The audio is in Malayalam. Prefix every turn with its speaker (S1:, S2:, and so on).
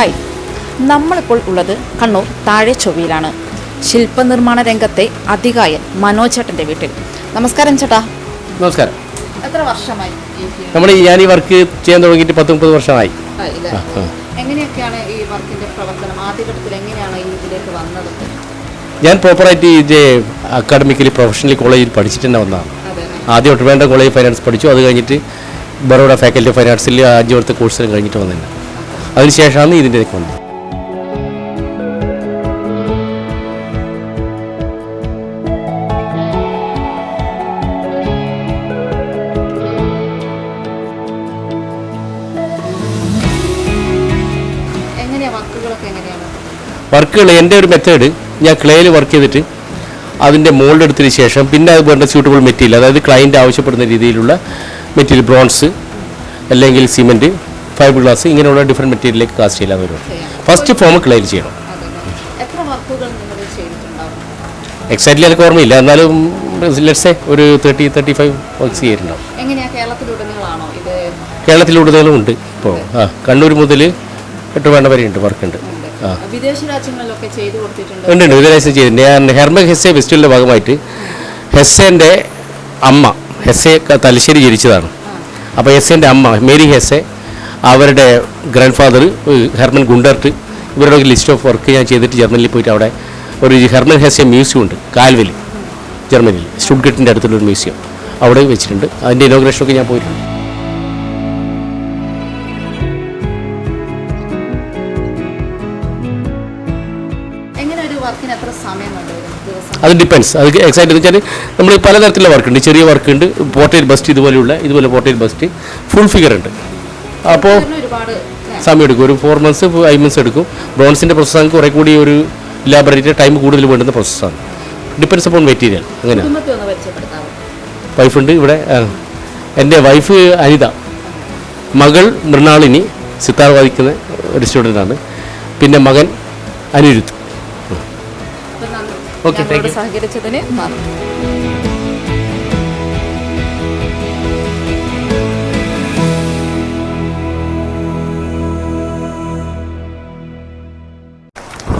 S1: ഹായ്. നമ്മളിപ്പോൾ ഉള്ളത് കണ്ണൂർ താഴെ ചൊവ്വയിലാണ്. ശില്പനിർമ്മാണ രംഗത്തെ അധികായൻ മനോജ് വീട്ടിൽ. നമസ്കാരം ചേട്ടാ.
S2: നമസ്കാരം.
S1: എത്ര വർഷമായി
S2: നമ്മൾ ഞാൻ ഈ വർക്ക് ചെയ്യാൻ തുടങ്ങിയിട്ട് പത്ത് മുപ്പത് വർഷമായി.
S1: എങ്ങനെയൊക്കെയാണ് ഈ വർക്കിന്റെ പ്രവർത്തനം? ആദ്യഘട്ടത്തിൽ എങ്ങനെയാണ് ഇതിലേക്ക് വന്നത്?
S2: ഞാൻ പ്രോപ്പറായിട്ട് ഇത് അക്കാഡമിക്കലി പ്രൊഫഷണലി കോളേജിൽ പഠിച്ചിട്ട് തന്നെ വന്നതാണ്. ആദ്യം ഒട്ടുവേണ്ട കോളേജ് ഫൈനാൻസ് പഠിച്ചു. അത് കഴിഞ്ഞിട്ട് ബറോഡ ഫാക്കൽറ്റി ഓഫ് ഫൈനാൻസിൽ അഞ്ച് വർഷത്തെ കോഴ്സിലും കഴിഞ്ഞിട്ട് വന്നിട്ടുണ്ട് അതിനുശേഷമാണ് ഇതിന്റെയൊക്കെ വന്നത്. വർക്കുകൾ എന്റെ ഒരു മെത്തേഡ് ഞാൻ ക്ലേയിൽ വർക്ക് ചെയ്തിട്ട് അതിന്റെ മോൾഡ് എടുത്തതിന് ശേഷം പിന്നെ അത് വേണ്ട സ്യൂട്ടബിൾ മെറ്റീരിയൽ അതായത് ക്ലയന്റ് ആവശ്യപ്പെടുന്ന രീതിയിലുള്ള മെറ്റീരിയൽ ബ്രോൺസ് അല്ലെങ്കിൽ സിമെന്റ് ഫൈബർ ഗ്ലാസ് ഇങ്ങനെയുള്ള ഡിഫറെന്റ് മെറ്റീരിയലിലേക്ക് കാസ്റ്റ് ചെയ്യാൻ വരും. ഫസ്റ്റ് ഫോം ക്ലെയർ ചെയ്യണം. എക്സാക്ട്ലി എനിക്ക് ഓർമ്മയില്ല. എന്നാലും ലെറ്റ്സേ ഒരു തേർട്ടി തേർട്ടി ഫൈവ് വർക്ക്സ് ചെയ്തിട്ടുണ്ടാവും
S1: ഇത്?
S2: കേരളത്തിലുടനീളം ഉണ്ട് ഇപ്പോൾ ആ കണ്ണൂർ മുതൽ എട്ട് വേണ്ട വരെ ഉണ്ട്. ആ.
S1: ചെയ്തു കൊടുത്തിട്ടുണ്ട്.
S2: ഉണ്ട് ഉണ്ട്. വിദേശം ചെയ്തിട്ടുണ്ട്. ഞാൻ ഹെർമ ഹെസ്സെ ഫെസ്റ്റിവലിന്റെ ഭാഗമായിട്ട് ഹെസ്സേന്റെ അമ്മ ഹെസ്സെ തലശ്ശേരി ജനിച്ചതാണ്. അപ്പോൾ ഹെസ്സേന്റെ അമ്മ മേരി ഹെസ്സെ അവരുടെ ഗ്രാൻഡ് ഫാദർ ഹെർമൻ ഗുണ്ടർട്ട് ഇവരുടെ ഒരു ലിസ്റ്റ് ഓഫ് വർക്ക് ഞാൻ ചെയ്തിട്ട് ജർമ്മനിയിൽ പോയിട്ട് അവിടെ ഒരു ഹെർമൻ ഹെസ്യ മ്യൂസിയം ഉണ്ട് കാൽവെൽ ജർമ്മനിയിൽ സ്റ്റുഡ്ഗട്ടിന്റെ അടുത്തുള്ളൊരു മ്യൂസിയം അവിടെ വെച്ചിട്ടുണ്ട്. അതിന്റെ ഇനോഗ്രേഷനൊക്കെ ഞാൻ പോയിട്ടുണ്ട്. അത് ഡിപ്പെൻസ് അത് എക്സാക്ട് എന്ന് വെച്ചാൽ നമ്മൾ പലതരത്തിലുള്ള വർക്കുണ്ട് ചെറിയ വർക്കുണ്ട് പോർട്ടേറ്റ് ബസ്റ്റ് ഇതുപോലെയുള്ള ഇതുപോലെ പോർട്ടേറ്റ് ബസ്റ്റ് ഫുൾ ഫിഗർ ഉണ്ട്. അപ്പോൾ സമയം എടുക്കും. ഒരു ഫോർ മന്ത്സ് ഫൈവ് മന്ത്സ് എടുക്കും. ബ്രോൺസിന്റെ പ്രോസസ്സാണ് കുറേ കൂടി ഒരു ലാബറേറ്ററി ടൈം കൂടുതൽ വേണ്ടുന്ന പ്രോസസ്സാണ് ഡിപ്പെൻസ് അപ്പോൺ മെറ്റീരിയൽ
S1: അങ്ങനെ
S2: വൈഫുണ്ട് ഇവിടെ. എന്റെ വൈഫ് അനിത. മകൾ മൃണാളിനി സിത്താർ വാദിക്കുന്ന ഒരു സ്റ്റുഡന്റാണ് പിന്നെ മകൻ അനിരുദ്ധ്. ഓക്കെ
S1: സഹകരിച്ചതിന് നന്ദി.